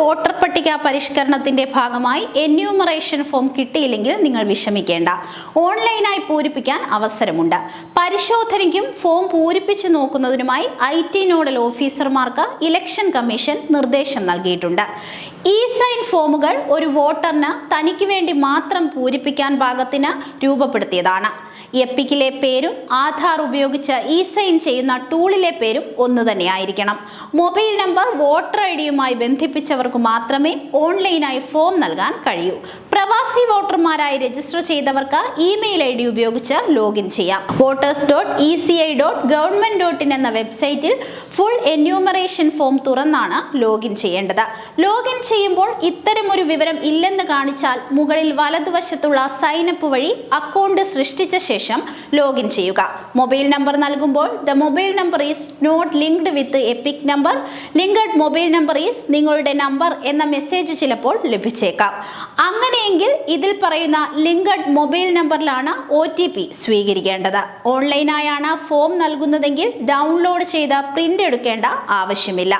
Voter പട്ടിക പരിഷ്കരണത്തിന്റെ ഭാഗമായി enumeration form കിട്ടിയില്ലെങ്കിൽ നിങ്ങൾ വിഷമിക്കേണ്ട. ഓൺലൈനായി പൂരിപ്പിക്കാൻ അവസരമുണ്ട്. പരിശോധനയ്ക്കും ഫോം പൂരിപ്പിച്ചു നോക്കുന്നതിനുമായി ഐ ടി നോഡൽ ഓഫീസർമാർക്ക് ഇലക്ഷൻ കമ്മീഷൻ നിർദ്ദേശം നൽകിയിട്ടുണ്ട്. ഇ സൈൻ ഫോമുകൾ ഒരു വോട്ടറിന് തനിക്ക് വേണ്ടി മാത്രം പൂരിപ്പിക്കാൻ പാകത്തിന് രൂപപ്പെടുത്തിയതാണ്. എപ്പിക്കിലെ പേരും ആധാർ ഉപയോഗിച്ച് ഇ സൈൻ ചെയ്യുന്ന ടൂളിലെ പേരും ഒന്നു തന്നെയായിരിക്കണം. മൊബൈൽ നമ്പർ വോട്ടർ ഐ ഡിയുമായി ബന്ധിപ്പിച്ചവർക്ക് മാത്രമേ ഓൺലൈനായി ഫോം നൽകാൻ കഴിയൂ. പ്രവാസി വോട്ടർമാരായി രജിസ്റ്റർ ചെയ്തവർക്ക് ഇമെയിൽ ഐ ഡി ഉപയോഗിച്ച് ലോഗിൻ ചെയ്യാം. Voters dot E C I dot government dot in എന്ന വെബ്സൈറ്റിൽ ഫുൾ എന്യൂമറേഷൻ ഫോം തുറന്നാണ് ലോഗിൻ ചെയ്യേണ്ടത്. ലോഗിൻ ചെയ്യുമ്പോൾ ഇത്തരമൊരു വിവരം ഇല്ലെന്ന് കാണിച്ചാൽ മുകളിൽ വലതുവശത്തുള്ള സൈനപ്പ് വഴി അക്കൗണ്ട് സൃഷ്ടിച്ച ശേഷം ലോഗിൻ ചെയ്യുക. മൊബൈൽ നമ്പർ നൽകുമ്പോൾ the mobile number is not linked with EPIC number linked mobile number is നിങ്ങളുടെ നമ്പർ എന്ന മെസ്സേജ് ചിലപ്പോൾ ലഭിച്ചേക്കാം. അങ്ങനെയെങ്കിൽ ഇതിൽ പറയുന്ന ലിങ്കഡ് മൊബൈൽ നമ്പറിലാണ് ഒ ടി പി സ്വീകരിക്കേണ്ടത്. ഓൺലൈനായാണ് ഫോം നൽകുന്നതെങ്കിൽ ഡൗൺലോഡ് ചെയ്ത് പ്രിന്റ് എടുക്കേണ്ട ആവശ്യമില്ല.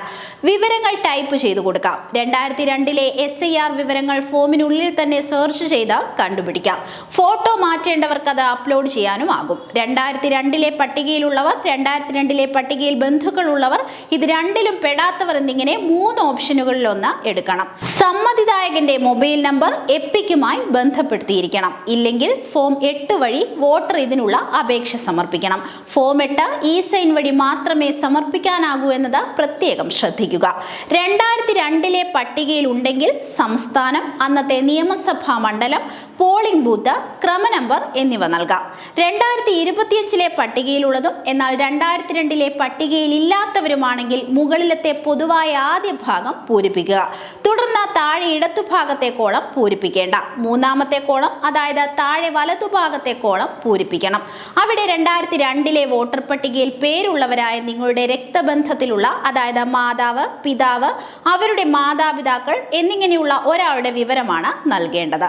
വിവരങ്ങൾ ടൈപ്പ് ചെയ്ത് കൊടുക്കാം. രണ്ടായിരത്തി രണ്ടിലെ എസ് ഐ ആർ വിവരങ്ങൾ ഫോമിനുള്ളിൽ തന്നെ സെർച്ച് ചെയ്ത് കണ്ടുപിടിക്കാം. ഫോട്ടോ മാറ്റേണ്ടവർക്ക് അത് അപ്ലോഡ് ചെയ്യാനും ആകും. രണ്ടായിരത്തി രണ്ടിലെ പട്ടികയിലുള്ളവർ രണ്ടായിരത്തി രണ്ടിലെ പട്ടികയിൽ ബന്ധുക്കളുള്ളവർ ഇത് രണ്ടിലും പെടാത്തവർ എന്നിങ്ങനെ മൂന്ന് ഓപ്ഷനുകളിലൊന്ന് എടുക്കണം. സമ്മതിദായകന്റെ മൊബൈൽ നമ്പർ എപ്പിക്കുമായി ബന്ധപ്പെടുത്തിയിരിക്കണം. ഇല്ലെങ്കിൽ ഫോം എട്ട് വഴി വോട്ടർ ഇതിനുള്ള അപേക്ഷ സമർപ്പിക്കണം. ഫോം എട്ട് ഇ സൈൻ വഴി മാത്രമേ സമർപ്പിക്കാനാകൂ എന്നത് പ്രത്യേകം ശ്രദ്ധിക്കുക. രണ്ടായിരത്തി രണ്ടിലെ പട്ടികയിൽ ഉണ്ടെങ്കിൽ സംസ്ഥാനം അന്നത്തെ നിയമസഭാ മണ്ഡലം പോളിംഗ് ബൂത്ത് ക്രമ നമ്പർ എന്നിവ നൽകാം. രണ്ടായിരത്തി ഇരുപത്തിയഞ്ചിലെ പട്ടികയിലുള്ളതും എന്നാൽ രണ്ടായിരത്തി രണ്ടിലെ പട്ടികയിൽ ഇല്ലാത്തവരുമാണെങ്കിൽ മുകളിലത്തെ പൊതുവായ ആദ്യ ഭാഗം പൂരിപ്പിക്കുക. തുടർന്ന് താഴെ ഇടത്തുഭാഗത്തെ കോളം പൂരിപ്പിക്കേണ്ട മൂന്നാമത്തെ കോളം അതായത് താഴെ വലതുഭാഗത്തെ കോളം പൂരിപ്പിക്കണം. അവിടെ രണ്ടായിരത്തി രണ്ടിലെ വോട്ടർ പട്ടികയിൽ പേരുള്ളവരായ നിങ്ങളുടെ രക്തബന്ധത്തിലുള്ള അതായത് മാതാവ് പിതാവ് അവരുടെ മാതാപിതാക്കൾ എന്നിങ്ങനെയുള്ള ഒരാളുടെ വിവരമാണ് നൽകേണ്ടത്.